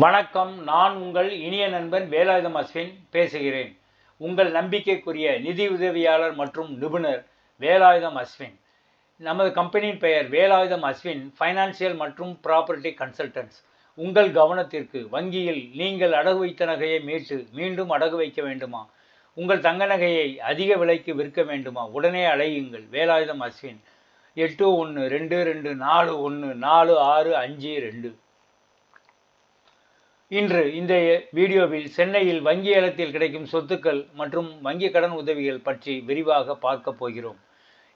வணக்கம் நான் உங்கள் இனிய நண்பன் வேலாயுதம் அஸ்வின் பேசுகிறேன். உங்கள் நம்பிக்கைக்குரிய நிதி உதவியாளர் மற்றும் நிபுணர் வேலாயுதம் அஸ்வின். நமது கம்பெனியின் பெயர் வேலாயுதம் அஸ்வின் ஃபைனான்சியல் மற்றும் ப்ராப்பர்ட்டி கன்சல்டன்ஸ் உங்கள் கவனத்திற்கு வங்கியில் நீங்கள் அடகு வைத்த நகையை மீட்டு மீண்டும் அடகு வைக்க வேண்டுமா? உங்கள் தங்க நகையை அதிக விலைக்கு விற்க வேண்டுமா? உடனே அழையுங்கள் வேலாயுதம் அஸ்வின். எட்டு ஒன்று ரெண்டு ரெண்டு நாலு ஒன்று நாலு ஆறு அஞ்சு ரெண்டு. இன்று இந்த வீடியோவில் சென்னையில் வங்கி ஏலத்தில் கிடைக்கும் சொத்துக்கள் மற்றும் வங்கி கடன் உதவிகள் பற்றி விரிவாக பார்க்க போகிறோம்.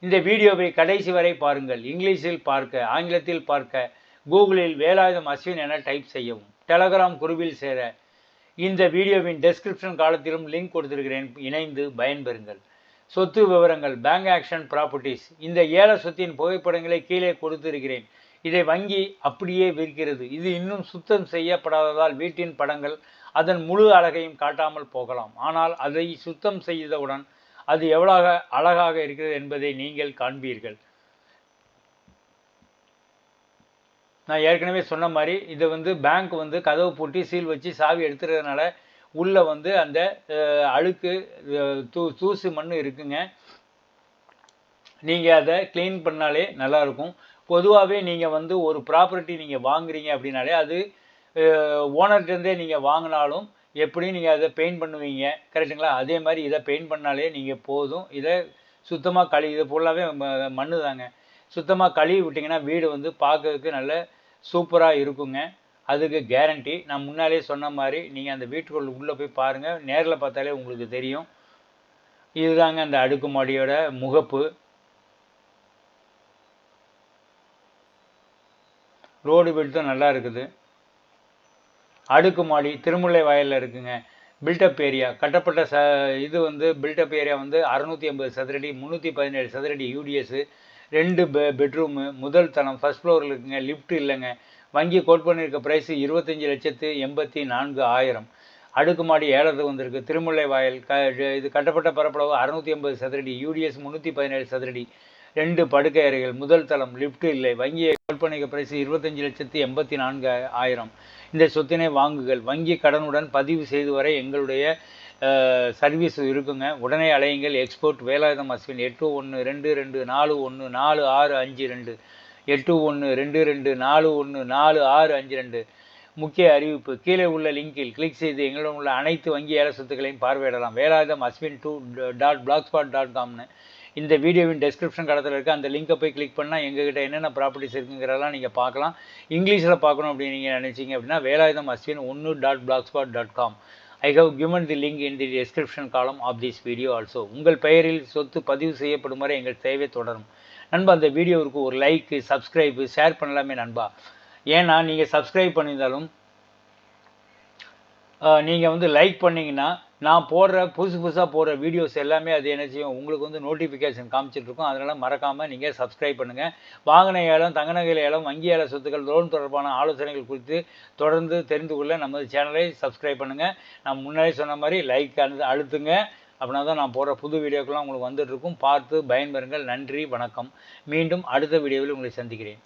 இந்த வீடியோவை கடைசி வரை பாருங்கள். இங்கிலீஷில் பார்க்க ஆங்கிலத்தில் பார்க்க கூகுளில் வேலாயுதம் அஸ்வின் என டைப் செய்யவும். டெலகிராம் குருவில் சேர இந்த வீடியோவின் டெஸ்கிரிப்ஷன் காலத்திலும் லிங்க் கொடுத்திருக்கிறேன். இணைந்து பயன்பெறுங்கள். சொத்து விவரங்கள் பேங்க் ஆக்ஷன் ப்ராப்பர்ட்டிஸ் இந்த ஏல சொத்தின் புகைப்படங்களை கீழே கொடுத்திருக்கிறேன். இதை வங்கி அப்படியே விற்கிறது. இது இன்னும் சுத்தம் செய்யப்படாததால் வீட்டின் படங்கள் அதன் முழு அழகையும் காட்டாமல் போகலாம். ஆனால் அதை சுத்தம் செய்தவுடன் அது எவ்வளவு அழகாக இருக்கிறது என்பதை நீங்கள் காண்பீர்கள். நான் ஏற்கனவே சொன்ன மாதிரி இதை வந்து பேங்க் வந்து கதவு பூட்டி சீல் வச்சு சாவி எடுத்துறதுனால உள்ளே வந்து அந்த அழுக்கு தூ தூசு மண் இருக்குங்க. நீங்கள் அதை க்ளீன் பண்ணாலே நல்லாயிருக்கும் பொதுவாகவே நீங்கள் வந்து ஒரு ப்ராப்பர்ட்டி நீங்கள் வாங்குறீங்க அப்படின்னாலே அது ஓனர்கிட்டருந்தே நீங்கள் வாங்கினாலும் எப்படி நீங்கள் அதை பெயிண்ட் பண்ணுவீங்க. கரெக்டுங்களா அதே மாதிரி இதை பெயிண்ட் பண்ணாலே நீங்கள் போதும். இதை சுத்தமாக கழுவி இது ஃபுல்லாகவே மண் தாங்க. சுத்தமாக கழுவி விட்டிங்கன்னா வீடு வந்து பார்க்கறதுக்கு நல்ல சூப்பராக இருக்குங்க. அதுக்கு கேரண்டி நான் முன்னாலே சொன்ன மாதிரி நீங்கள் அந்த வீட்டுக்குள் உள்ளே போய் பாருங்கள் நேரில் பார்த்தாலே உங்களுக்கு தெரியும். இதுதாங்க அந்த அடுக்குமாடியோட முகப்பு. ரோடு விடுத்தும் நல்லா இருக்குது. அடுக்குமாடி திருமுல்லை வயலில் இருக்குங்க. பில்டப் ஏரியா கட்டப்பட்ட ச இது வந்து பில்டப் ஏரியா வந்து அறநூற்றி ஐம்பது சதுரடி முந்நூற்றி பதினேழு சதுரடி யூடிஎஸ்ஸு ரெண்டு பெ பெட்ரூமு முதல் தளம் ஃபஸ்ட் ஃப்ளோரில் இருக்குங்க. லிஃப்ட் இல்லைங்க. வங்கி கோட் பண்ணியிருக்க ப்ரைஸு இருபத்தஞ்சி லட்சத்து எண்பத்தி நான்கு ஆயிரம். அடுக்குமாடி ஏலத்துக்கு வந்திருக்கு. திருமுல்லை வாயல் க இது கட்டப்பட்ட பரப்பளவு அறுநூற்றி ஐம்பது சதுரடி யூடிஎஸ் முந்நூற்றி பதினேழு சதுரடி. ரெண்டு படுக்கை அறைகள் முதல் தளம் லிஃப்ட் இல்லை. வங்கியை விற்பனைக்கு பிரைஸ் இருபத்தஞ்சு லட்சத்தி எண்பத்தி நான்கு ஆயிரம். இந்த சொத்தினை வாங்குகள் வங்கி கடனுடன் பதிவு செய்து வரை எங்களுடைய சர்வீஸ் இருக்குங்க. உடனே அலையுங்கள். எக்ஸ்போர்ட் வேலாயுதம் அஸ்வின் எட்டு ஒன்று ரெண்டு ரெண்டு நாலு ஒன்று நாலு ஆறு அஞ்சு ரெண்டு. எட்டு ஒன்று ரெண்டு ரெண்டு நாலு ஒன்று நாலு ஆறு அஞ்சு ரெண்டு. முக்கிய அறிவிப்பு கீழே உள்ள லிங்கில் கிளிக் செய்து எங்களிடம் உள்ள அனைத்து வங்கி ஏல சொத்துக்களையும் பார்வையிடலாம். Velayutham Ashwin two dot blog spot dot காம்னு இந்த வீடியோவின் டெஸ்கிரிப்ஷன் கடத்தில் இருக்க. அந்த லிங்கை போய் கிளிக் பண்ணால் எங்ககிட்ட என்னென்ன ப்ராப்பர்ட்டிஸ் இருக்குங்கிறதெல்லாம் நீங்கள் பார்க்கலாம். இங்கிலீஷில் பார்க்கணும் அப்படின்னு நீங்கள் நினச்சிங்க அப்படின்னா வேலாயுதம் அஸ்வின் ஒன்று dot blog spot dot com I have given the link in the description column of this video also உங்கள் பெயரில் சொத்து பதிவு செய்யப்படும் வரை எங்கள் தேவை தொடரும். நண்பா அந்த வீடியோவுக்கு ஒரு லைக்கு சப்ஸ்கிரைபு ஷேர் பண்ணலாமே நண்பா. ஏன்னா நீங்கள் சப்ஸ்கிரைப் பண்ணியிருந்தாலும் நீங்கள் வந்து லைக் பண்ணிங்கன்னா நான் போடுற புதுசு புதுசாக போடுற வீடியோஸ் எல்லாமே அது என்ன செய்யும்? உங்களுக்கு வந்து நோட்டிஃபிகேஷன் காமிச்சிட்ருக்கோம் அதனால் மறக்காமல் நீங்கள் சப்ஸ்கிரைப் பண்ணுங்கள் வாங்கின ஏலம் தங்க நகை ஏலம் வங்கி ஏல சொத்துக்கள் லோன் தொடர்பான ஆலோசனைகள் குறித்து தொடர்ந்து தெரிந்து கொள்ள நமது சேனலை சப்ஸ்கிரைப் பண்ணுங்கள் நான் முன்னாடி சொன்ன மாதிரி லைக் அழுத்துங்க. அப்படின்னா தான் நான் போடுற புது வீடியோக்கெல்லாம் உங்களுக்கு வந்துட்டுருக்கும் பார்த்து பயன்பெறுங்கள். நன்றி வணக்கம். மீண்டும் அடுத்த வீடியோவில் உங்களை சந்திக்கிறேன்.